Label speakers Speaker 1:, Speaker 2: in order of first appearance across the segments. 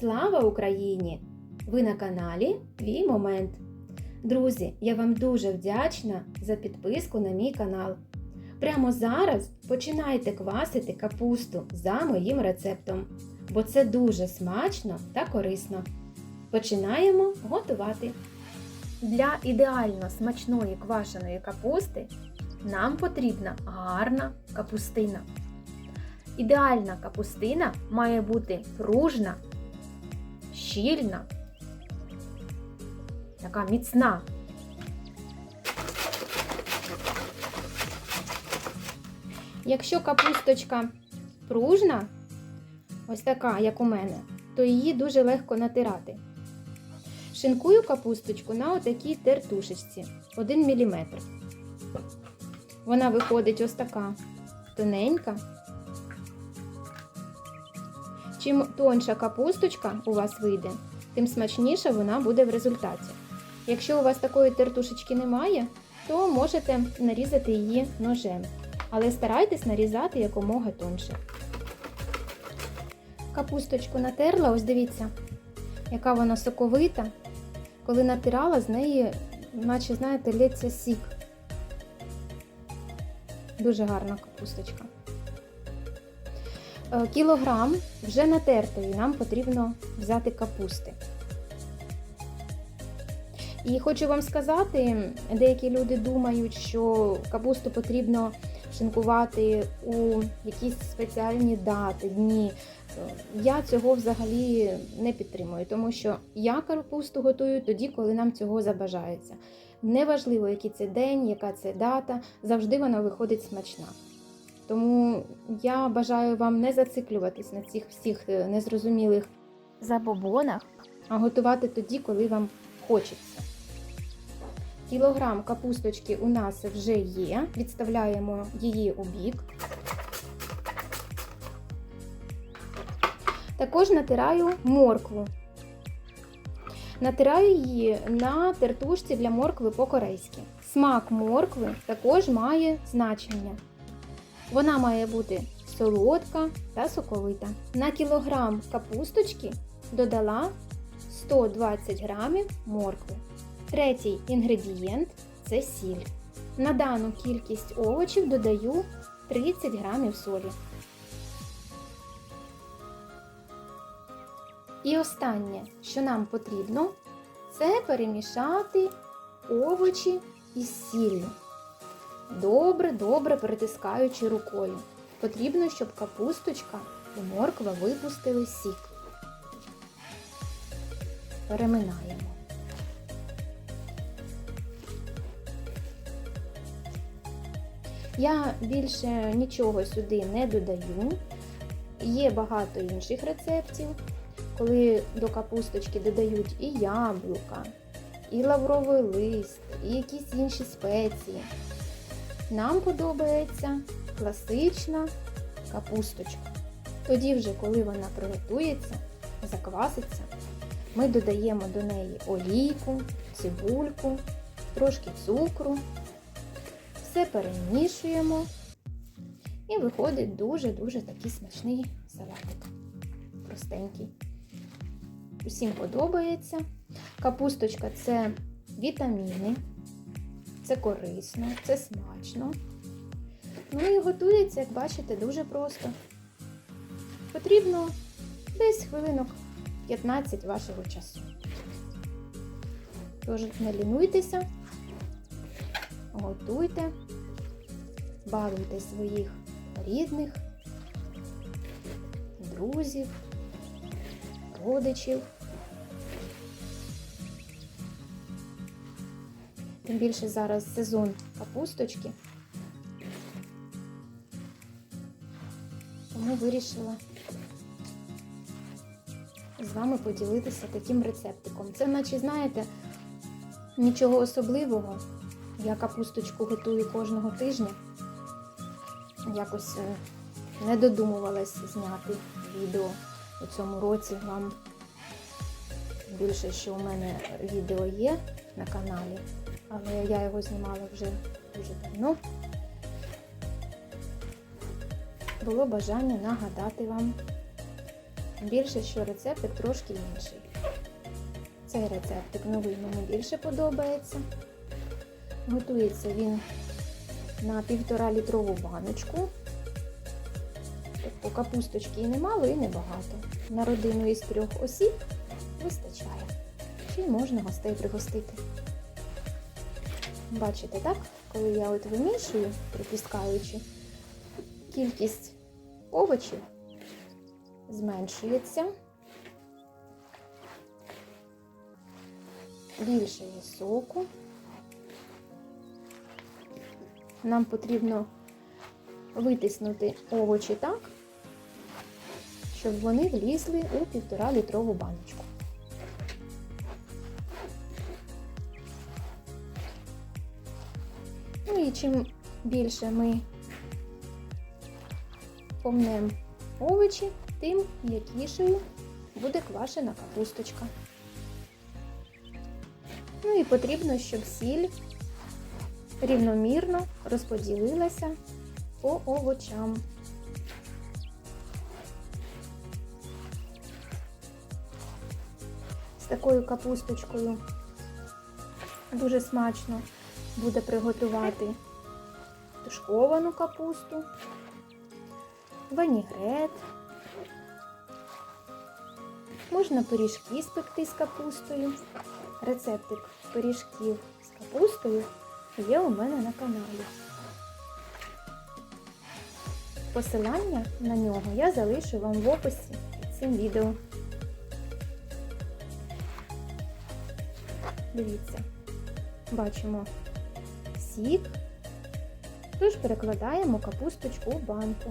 Speaker 1: Слава Україні! Ви на каналі Твій Момент. Друзі, я вам дуже вдячна за підписку на мій канал. Прямо зараз починайте квасити капусту за моїм рецептом, бо це дуже смачно та корисно. Починаємо готувати. Для ідеально смачної квашеної капусти нам потрібна гарна капустина. Ідеальна капустина має бути пружна, щільна, така міцна. Якщо капусточка пружна, ось така, як у мене, то її дуже легко натирати. Шинкую капусточку на отакій тертушечці 1 мм. Вона виходить ось така тоненька. Чим тонша капусточка у вас вийде, тим смачніша вона буде в результаті. Якщо у вас такої тертушечки немає, то можете нарізати її ножем. Але старайтесь нарізати якомога тонше. Капусточку натерла, ось дивіться, яка вона соковита. Коли натирала, з неї, наче, знаєте, лється сік. Дуже гарна капусточка. Е, Кілограм вже натертої нам потрібно взяти капусти. І хочу вам сказати, деякі люди думають, що капусту потрібно шинкувати у якісь спеціальні дати, дні. Я цього взагалі не підтримую, тому що я капусту готую тоді, коли нам цього забажається. Неважливо, який це день, яка це дата, завжди вона виходить смачна. Тому я бажаю вам не зациклюватись на цих всіх е, незрозумілих забобонах, а готувати тоді, коли вам хочеться. Кілограм капусточки у нас вже є. Відставляємо її у бік. Також натираю моркву. Натираю її на тертушці для моркви по-корейськи. Смак моркви також має значення. Вона має бути солодка та соковита. На кілограм капусточки додала 120 грамів моркви. Третій інгредієнт це сіль. На дану кількість овочів додаю 30 грамів солі. І останнє, що нам потрібно, це перемішати овочі із сіллю. Добре, добре перетискаючи рукою. Потрібно, щоб капусточка і морква випустили сік. Переминаємо. Я більше нічого сюди не додаю. Є багато інших рецептів, коли до капусточки додають і яблука, і лавровий лист, і якісь інші спеції. Нам подобається класична капусточка. Тоді вже, коли вона приготується, закваситься, ми додаємо до неї олійку, цибульку, трошки цукру, все перемішуємо і виходить дуже-дуже такий смачний салатик. Простенький. Усім подобається. Капусточка це вітаміни, це корисно, це смачно. Ну і готується, як бачите, дуже просто. Потрібно десь хвилинок 15 вашого часу. Тож не лінуйтеся, готуйте, балуйте своїх рідних, друзів, родичів. Тим більше зараз сезон капусточки. Тому вирішила з вами поділитися таким рецептиком. Це, наче, знаєте, нічого особливого. Я капусточку готую кожного тижня. Якось е, не додумувалась зняти відео у цьому році вам. Більше, що у мене відео є на каналі, але я його знімала вже дуже давно. Було бажання нагадати вам більше, що рецептик трошки інший. Цей рецептик новий мені більше подобається. Готується він на півтора літрову баночку. Тобто капусточки і немало, і небагато. На родину із трьох осіб вистачає. Чи можна гостей пригостити. Бачите, так? Коли я от вимішую, притискаючи, кількість овочів зменшується. Більше є соку. Нам потрібно витиснути овочі так, щоб вони влізли у півтора літрову баночку. І чим більше ми помнемо овочі, тим м'якішою буде квашена капусточка. Ну і потрібно, щоб сіль рівномірно розподілилася по овочам. З такою капусточкою дуже смачно буде приготувати тушковану капусту, винігрет. Можна пиріжки спекти з капустою. Рецептик пиріжків з капустою є у мене на каналі. Посилання на нього я залишу вам в описі під цим відео. Дивіться, бачимо сік, тож перекладаємо капусточку у банку.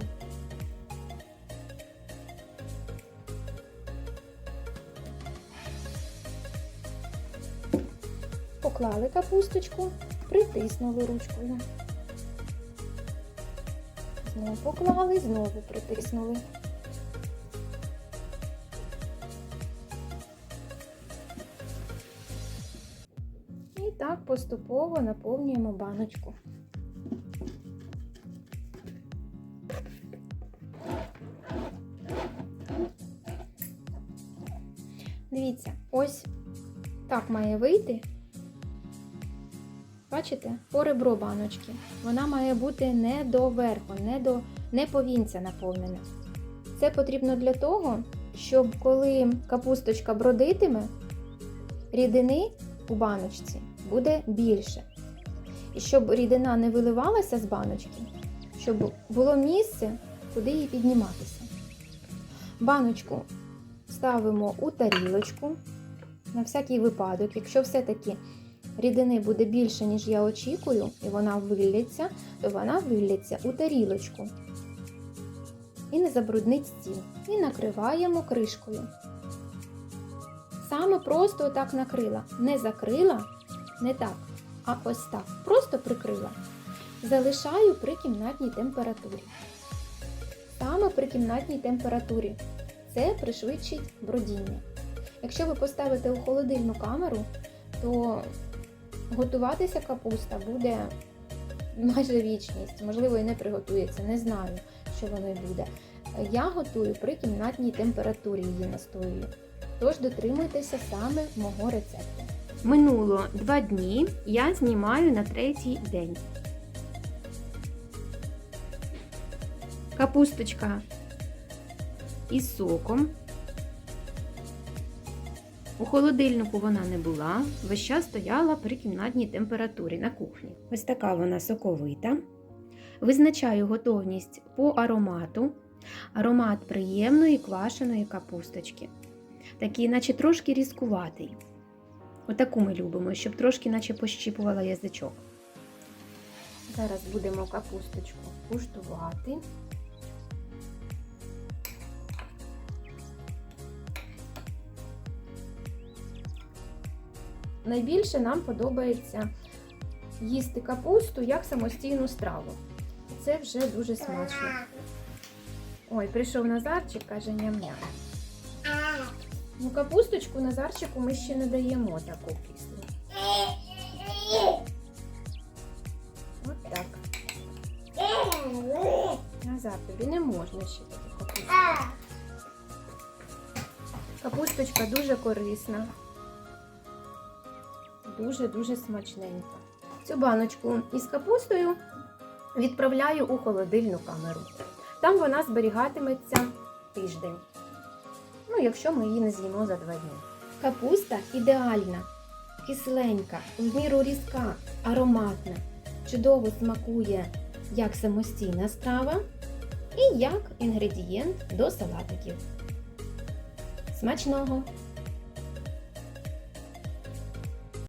Speaker 1: Поклали капусточку, притиснули ручкою. Знову поклали, знову притиснули. Поступово наповнюємо баночку. Дивіться, ось так має вийти. Бачите, по ребро баночки. Вона має бути не до верху, не до не повінця наповнена. Це потрібно для того, щоб коли капусточка бродитиме, рідини у баночці буде більше. І щоб рідина не виливалася з баночки, щоб було місце, куди їй підніматися. Баночку ставимо у тарілочку на всякий випадок, якщо все-таки рідини буде більше, ніж я очікую, і вона вилляться, то вона вилляться у тарілочку. І не забруднить стіл. І накриваємо кришкою. Саме просто отак накрила. Не закрила, не так, а ось так. Просто прикрила. Залишаю при кімнатній температурі. Саме при кімнатній температурі. Це пришвидшить бродіння. Якщо ви поставите у холодильну камеру, то готуватися капуста буде майже вічність. Можливо, і не приготується, не знаю, що воно буде. Я готую при кімнатній температурі її настоюю. Тож дотримуйтеся саме мого рецепту.
Speaker 2: Минуло два дні, я знімаю на третій день. Капусточка із соком. У холодильнику вона не була, весь час стояла при кімнатній температурі на кухні. Ось така вона соковита. Визначаю готовність по аромату. Аромат приємної квашеної капусточки. Такий, наче трошки різкуватий. Отаку ми любимо, щоб трошки наче пощіпувала язичок.
Speaker 1: Зараз будемо капусточку куштувати. Найбільше нам подобається їсти капусту як самостійну страву. Це вже дуже смачно. Ой, прийшов Назарчик, каже ням-ням. Ну, капусточку Назарчику ми ще не даємо таку кислу. От так. Назар, тобі не можна ще таку капусту. Капусточка дуже корисна. Дуже-дуже смачненька. Цю баночку із капустою відправляю у холодильну камеру. Там вона зберігатиметься тиждень. Ну, якщо ми її не з'їмо за два дні. Капуста ідеальна, кисленька, в міру різка, ароматна, чудово смакує як самостійна страва і як інгредієнт до салатиків. Смачного!